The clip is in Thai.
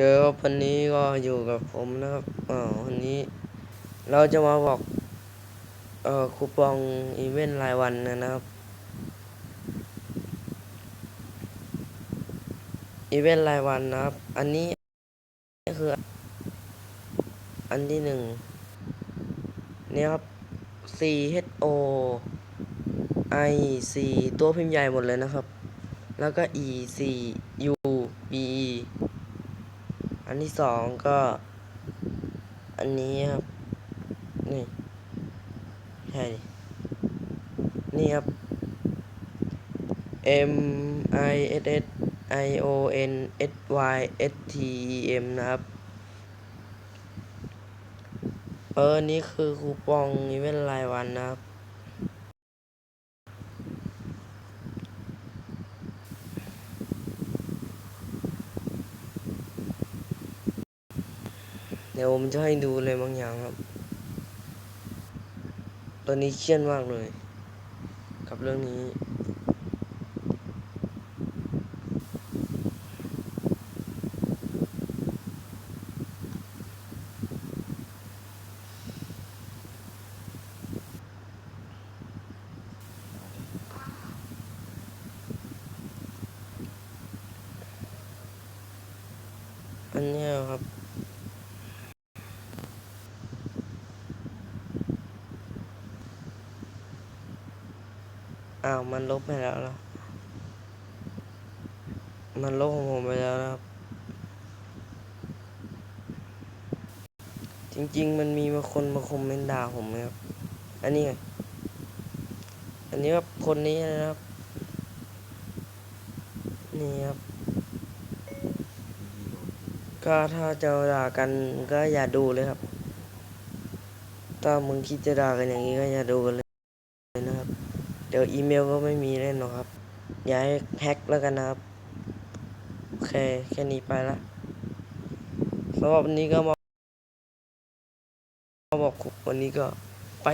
เจอวันนี้ก็อยู่กับผมนะครับอ่อวันนี้เราจะมาบอกเอ่อคูปองอีเวนต์รายวันนะครับ อีเวนต์รายวันนะครับ อันนี้คือ อันที่หนึ่งเนี่ยครับ C H O I C ตัวพิมพ์ใหญ่หมดเลยนะครับ แล้วก็ E C U B E อันที่สองก็ อันนี้ครับ นี่ใช่ดินี่ครับ M I S S I O N S Y S T E M นะครับ เออ นี่คือคูปองอีเวนต์รายวันนะครับ เดี๋ยวผมจะให้ดูเลยบางอย่างครับ ตอนนี้เครียดมากเลย กับเรื่องนี้ อันนี้ครับ อ้าวมันลบไปแล้วแล้วมันลบของผมไปแล้วนะครับ จริง ๆ มันมีมางคนมาคอมเมนต์ด่าผมนะครับ อันนี้ไงอันนี้ครับคนนี้นะครับ นี่ครับก็ถ้าจะด่ากันก็อย่าดูเลยครับ ถ้ามึงคิดจะด่ากันอย่างนี้ก็อย่าดูกันเลย เดี๋ยวอีเมลก็ไม่มีเล่นหรอกครับอย่าให้แฮ็กแล้วกันนะครับ โอเค แค่นี้ไปละสำหรับวันนี้ก็มามาบอกวันนี้ก็ไป